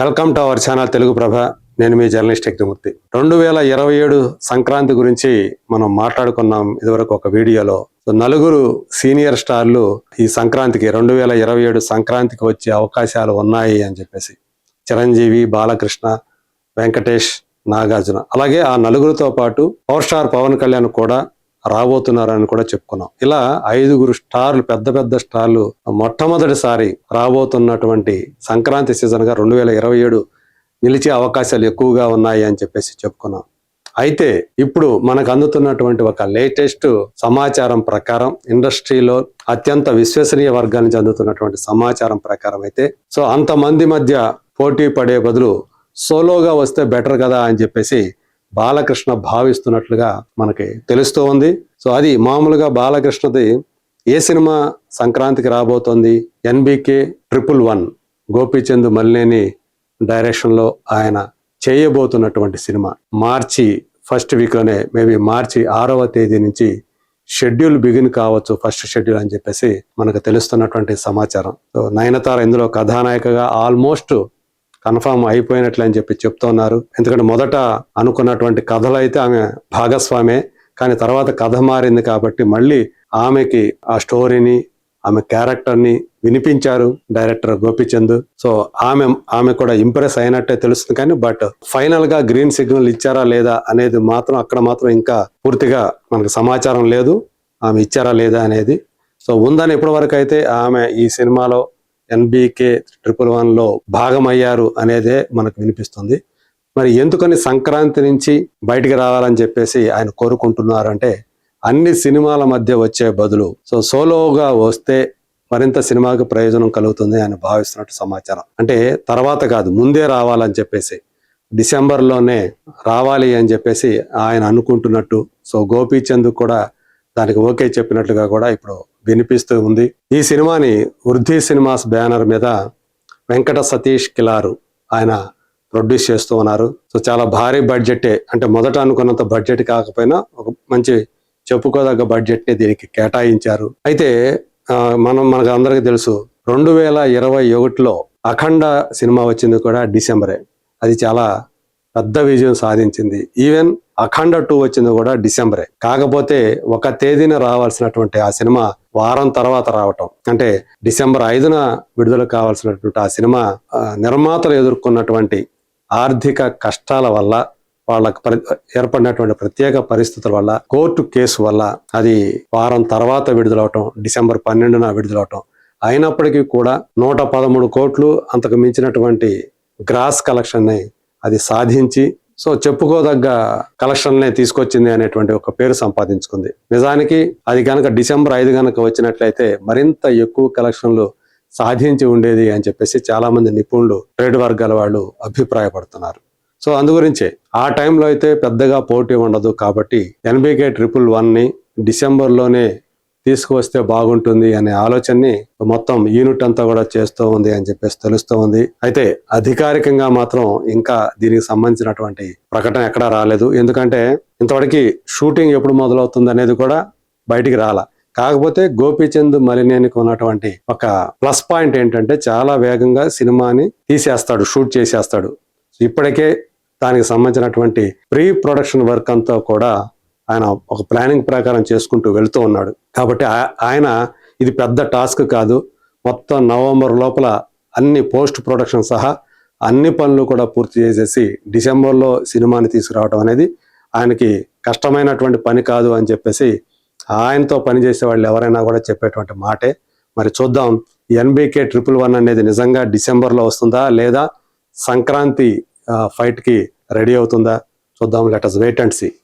Welcome to our channel Telugu Prabha. నేను మీ journalist Yagnamurthy. రెండు వేల ఇరవై ఏడు సంక్రాంతి గురించి మనం మాట్లాడుకున్నాం ఇదివరకు ఒక వీడియోలో. నలుగురు సీనియర్ స్టార్లు ఈ సంక్రాంతికి రెండు వేల ఇరవై ఏడు సంక్రాంతికి వచ్చే అవకాశాలు ఉన్నాయి అని చెప్పేసి. చిరంజీవి బాలకృష్ణ వెంకటేష్ నాగార్జున. అలాగే ఆ నలుగురితో పాటు పవర్ స్టార్ పవన్ కళ్యాణ్ కూడా రాబోతున్నారని కూడా చెప్పుకున్నాం. ఇలా ఐదుగురు స్టార్లు పెద్ద పెద్ద స్టార్లు మొట్టమొదటిసారి రాబోతున్నటువంటి సంక్రాంతి సీజన్గా రెండు వేల ఇరవై ఏడు నిలిచే అవకాశాలు ఎక్కువగా ఉన్నాయి అని చెప్పేసి చెప్పుకున్నాం. అయితే ఇప్పుడు మనకు అందుతున్నటువంటి ఒక లేటెస్ట్ సమాచారం ప్రకారం ఇండస్ట్రీలో అత్యంత విశ్వసనీయ వర్గానికి అందుతున్నటువంటి సమాచారం ప్రకారం అయితే సో అంతమంది మధ్య పోటీ పడే బదులు సోలోగా వస్తే బెటర్ కదా అని చెప్పేసి బాలకృష్ణ భావిస్తున్నట్లుగా మనకి తెలుస్తూ ఉంది. సో అది మామూలుగా బాలకృష్ణది ఏ సినిమా సంక్రాంతికి రాబోతోంది? NBK triple one Gopichand Malineni డైరెక్షన్లో ఆయన చేయబోతున్నటువంటి సినిమా. మార్చి ఫస్ట్ వీక్లోనే మేబీ మార్చి ఆరవ తేదీ నుంచి షెడ్యూల్ బిగిన్ కావచ్చు ఫస్ట్ షెడ్యూల్ అని చెప్పేసి మనకు తెలుస్తున్నటువంటి సమాచారం. సో నయనతార ఇందులో కథానాయికగా ఆల్మోస్ట్ కన్ఫామ్ అయిపోయినట్లే అని చెప్పి చెప్తున్నారు. ఎందుకంటే మొదట అనుకున్నటువంటి కథలు అయితే ఆమె భాగస్వామే కానీ తర్వాత కథ మారింది కాబట్టి మళ్ళీ ఆమెకి ఆ స్టోరీని ఆమె క్యారెక్టర్ని వినిపించారు డైరెక్టర్ గోపిచంద్. సో ఆమె ఆమె కూడా ఇంప్రెస్ అయినట్టే తెలుస్తుంది కానీ బట్ ఫైనల్గా గ్రీన్ సిగ్నల్ ఇచ్చారా లేదా అనేది మాత్రం అక్కడ మాత్రం ఇంకా పూర్తిగా మనకు సమాచారం లేదు. ఆమె ఇచ్చారా లేదా అనేది. సో ఉందని ఇప్పటి వరకు అయితే ఆమె ఈ సినిమాలో ఎన్బికే ట్రిపుల్ వన్లో భాగమయ్యారు అనేదే మనకు వినిపిస్తుంది. మరి ఎందుకని సంక్రాంతి నుంచి బయటికి రావాలని చెప్పేసి ఆయన కోరుకుంటున్నారంటే అన్ని సినిమాల మధ్య వచ్చే బదులు సో సోలోగా వస్తే మరింత సినిమాకి ప్రయోజనం కలుగుతుంది అని భావిస్తున్నట్టు సమాచారం. అంటే తర్వాత కాదు ముందే రావాలని చెప్పేసి డిసెంబర్లోనే రావాలి అని చెప్పేసి ఆయన అనుకుంటున్నట్టు సో గోపీచంద్ కూడా దానికి ఓకే చెప్పినట్లుగా కూడా ఇప్పుడు వినిపిస్తూ ఉంది. ఈ సినిమాని వృద్ధి సినిమాస్ బ్యానర్ మీద వెంకట సతీష్ కిలారు ఆయన ప్రొడ్యూస్ చేస్తూ ఉన్నారు. సో చాలా భారీ బడ్జెటే. అంటే మొదట అనుకున్నంత బడ్జెట్ కాకపోయినా ఒక మంచి చెప్పుకోదగ్గ బడ్జెట్ని దీనికి కేటాయించారు. అయితే మనం మనకు అందరికీ తెలుసు రెండు వేల ఇరవై ఒకటిలో అఖండ సినిమా వచ్చింది కూడా డిసెంబరే. అది చాలా పెద్ద విజయం సాధించింది. ఈవెన్ అఖండ టూ వచ్చింది కూడా డిసెంబరే. కాకపోతే ఒక తేదీన రావాల్సినటువంటి ఆ సినిమా వారం తర్వాత రావటం. అంటే డిసెంబర్ ఐదున విడుదల కావాల్సినటువంటి ఆ సినిమా నిర్మాతలు ఎదుర్కొన్నటువంటి ఆర్థిక కష్టాల వల్ల వాళ్ళకు ఏర్పడినటువంటి ప్రత్యేక పరిస్థితుల వల్ల కోర్టు కేసు వల్ల అది వారం తర్వాత విడుదలవటం డిసెంబర్ పన్నెండున విడుదలవటం. అయినప్పటికీ కూడా నూట పదమూడు కోట్లు అంతకు మించినటువంటి గ్రాస్ కలెక్షన్ని అది సాధించి సో చెప్పుకోదగ్గ కలెక్షన్నే తీసుకొచ్చింది అనేటువంటి ఒక పేరు సంపాదించుకుంది. నిజానికి అది కనుక డిసెంబర్ ఐదు కనుక వచ్చినట్లయితే మరింత ఎక్కువ కలెక్షన్లు సాధించి ఉండేది అని చెప్పేసి చాలా మంది నిపుణులు ట్రేడ్ వర్గాల వాళ్ళు అభిప్రాయపడుతున్నారు. సో అందుగురించే ఆ టైంలో అయితే పెద్దగా పోటీ ఉండదు కాబట్టి ఎన్బికే ట్రిపుల్ వన్ని డిసెంబర్లోనే తీసుకువస్తే బాగుంటుంది అనే ఆలోచనని మొత్తం యూనిట్ అంతా కూడా చేస్తూ ఉంది అని చెప్పేసి తెలుస్తూ ఉంది. అయితే అధికారికంగా మాత్రం ఇంకా దీనికి సంబంధించినటువంటి ప్రకటన ఎక్కడా రాలేదు. ఎందుకంటే ఇంతవరకు షూటింగ్ ఎప్పుడు మొదలవుతుంది అనేది కూడా బయటికి రాల. కాకపోతే గోపీచంద్ మలినేనికి ఉన్నటువంటి ఒక ప్లస్ పాయింట్ ఏంటంటే చాలా వేగంగా సినిమాని తీసేస్తాడు షూట్ చేసేస్తాడు. ఇప్పటికే దానికి సంబంధించినటువంటి ప్రీ ప్రొడక్షన్ వర్క్ అంతా కూడా ఆయన ఒక ప్లానింగ్ ప్రకారం చేసుకుంటూ వెళ్తూ ఉన్నాడు. కాబట్టి ఆయన ఇది పెద్ద టాస్క్ కాదు. మొత్తం నవంబర్ లోపల అన్ని పోస్ట్ ప్రొడక్షన్ సహా అన్ని పనులు కూడా పూర్తి చేసేసి డిసెంబర్లో సినిమాని తీసుకురావడం అనేది ఆయనకి కష్టమైనటువంటి పని కాదు అని చెప్పేసి ఆయనతో పనిచేసే వాళ్ళు ఎవరైనా కూడా చెప్పేటువంటి మాటే. మరి చూద్దాం ఎన్బికే ట్రిపుల్ వన్ అనేది నిజంగా డిసెంబర్లో వస్తుందా లేదా సంక్రాంతి ఫైట్కి రెడీ అవుతుందా? చూద్దాం let us wait and see